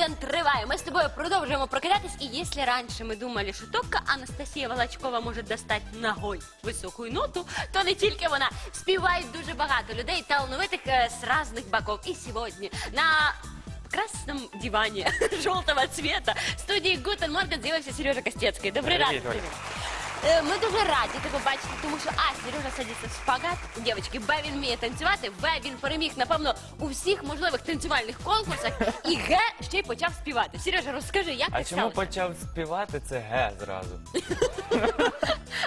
Вітаю! Ми з тобою продовжуємо прокидатись. І якщо раніше ми думали, що тільки Анастасія Волочкова може достати ногой високу ноту, то не тільки вона. Співають дуже багато людей талановитих е, з різних боків. І сьогодні на красном диване желтого цвета в студії Гутен Морган з'явився Сережа Костецький. Добрий ранок. Е, Ми дуже раді тебе бачити, тому що А, Сережа садиться в шпагат, дівчатки, Б, він вміє танцювати, В, він переміг, напевно, у всіх можливих танцювальних конкурсах, і Г, ще й почав співати. Сережа, розкажи, як А це чому сталося? почав співати це ге зразу?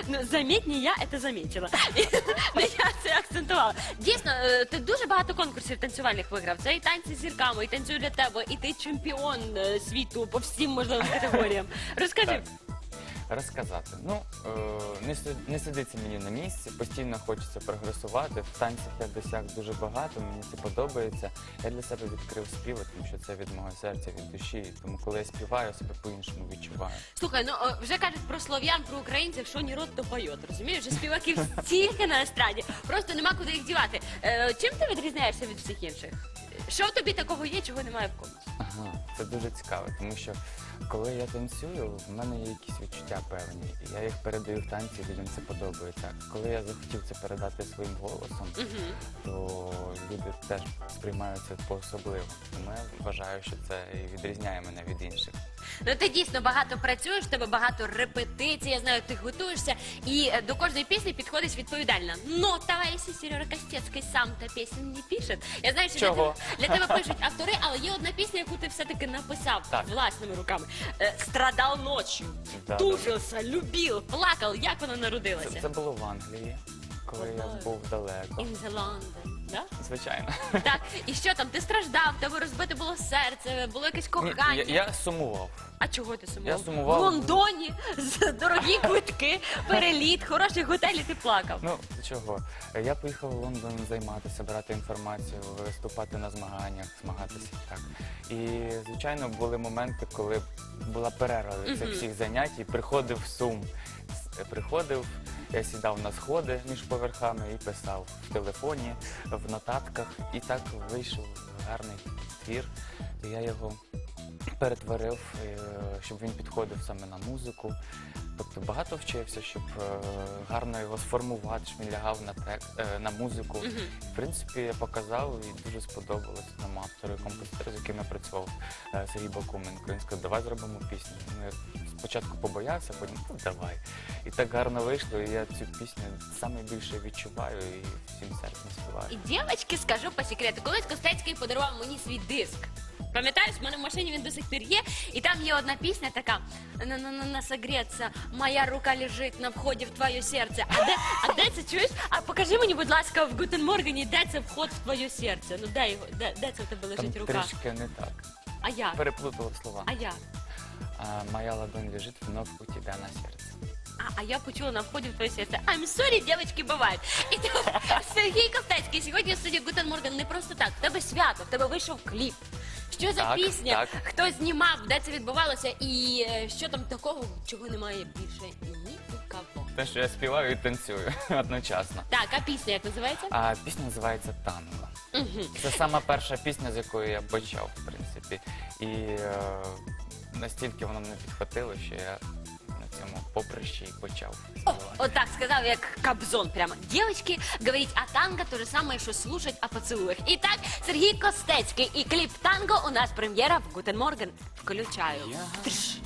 Ну, заметь, не я це замітила. Не я це акцентувала. Дійсно, е, ти дуже багато конкурсів танцювальних виграв. Це і танці з зірками, і танцюю для тебе, і ти чемпіон е, світу по всім можливим категоріям. Розкажи. Так. Розказати. Ну, е, не, не сидиться мені на місці, постійно хочеться прогресувати. В танцях я досяг дуже багато, мені це подобається. Я для себе відкрив співи, тому що це від мого серця, від душі. Тому коли я співаю, я себе по-іншому відчуваю. Слухай, ну вже кажуть про слов'ян, про українців, що ні рот, то поет. Розумієш, вже співаків стільки на естраді, просто нема куди їх дівати. Е, чим ти відрізняєшся від всіх інших? Що в тобі такого є, чого немає в комусь? Ага, це дуже цікаво, тому що коли я танцюю, в мене є якісь відчуття певні, і я їх передаю в танці, людям це подобається. Коли я захотів це передати своїм голосом, то люди теж сприймають це по-особливо. Тому я вважаю, що це і відрізняє мене від інших. Ну ти дійсно багато працюєш, в тебе багато репетицій, я знаю, ти готуєшся, і е, до кожної пісні підходиш відповідально. Ну, товариші Сережа Костецький сам-то пісень не пише. Я знаю, що Чого? Для, тебе, для тебе пишуть автори, але є одна пісня, яку ти все-таки написав Так. власними руками. Е, Страдав ночі, Да, тужився, любив, плакав. Як вона народилася? Це, це було в Англії, коли я був далеко. In the London, да? Звичайно. Так, і що там? Ти страждав, в тебе розбите було серце, було якесь Ні, кохання. я, я сумував. А чого ти сумував? Я сумував. В Лондоні з дорогі квитки, переліт, хороший готель, і ти плакав. Ну чого? Я поїхав в Лондон займатися, брати інформацію, виступати на змаганнях, змагатися так. І звичайно були моменти, коли була перерва від цих Мгм. всіх занять, і приходив сум. С- Приходив, я сідав на сходи між поверхами і писав в телефоні, в нотатках, і так вийшов гарний твір. І я його перетворив, е, щоб він підходив саме на музику. Тобто багато вчився, щоб е, гарно його сформувати, щоб він лягав на тек, е, на музику. В принципі, я показав і дуже сподобалось нам автору і композитору, яким я працював е, Сергій Бакуменко. Він сказав, давай зробимо пісню. Ну, я спочатку побоявся, потім ну давай. І так гарно вийшло, і я цю пісню найбільше відчуваю і всім серцем співаю. І дівчатки, скажу по секрету, колись Костецький подарував мені свій диск. Пам'ятаєш, в мене в машині він до сих пір є, і там є одна пісня така на на на согреться, моя рука лежить на вході в твоє серце. А де, а де це чуєш? А покажи мені, будь ласка, в Гутен Моргані, де це вход в твоє серце. Ну де його, де, де це в тебе Там лежить рука? трішки не так. А як? Переплутала слова. А як? А, моя ладонь лежит вновь у тебя на сердце. А, а я почула на вході в твоє серце. I'm sorry, дівчатки, бувають. І так, Сергій Ковтецький сьогодні в студії Гутен Морган не просто так. В тебе свято, в тебе вийшов кліп. Що за Так, пісня? так. Хто знімав, де це відбувалося, і е, що там такого, чого немає більше ні. Те, що я співаю і танцюю одночасно. Так, а пісня як називається? А пісня називається Танго. Це сама перша пісня, з якої я почав, в принципі. І е, настільки воно мене підхватило, що я на цьому поприщі і почав О, співати. от так сказав, як Кобзон прямо. Девочки, говорить о танго то же самое, что слушать о поцелуях. Итак, Сергей Костецкий и клип «Танго» у нас премьера в Гутен Морган. Включаю. Я Трш.